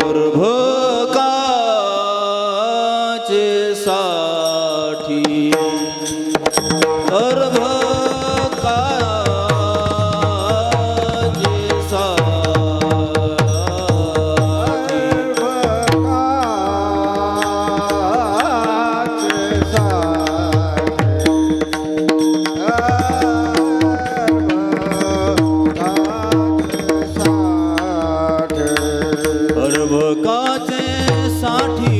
করবো লাঠি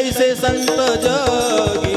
ऐसे संत जगी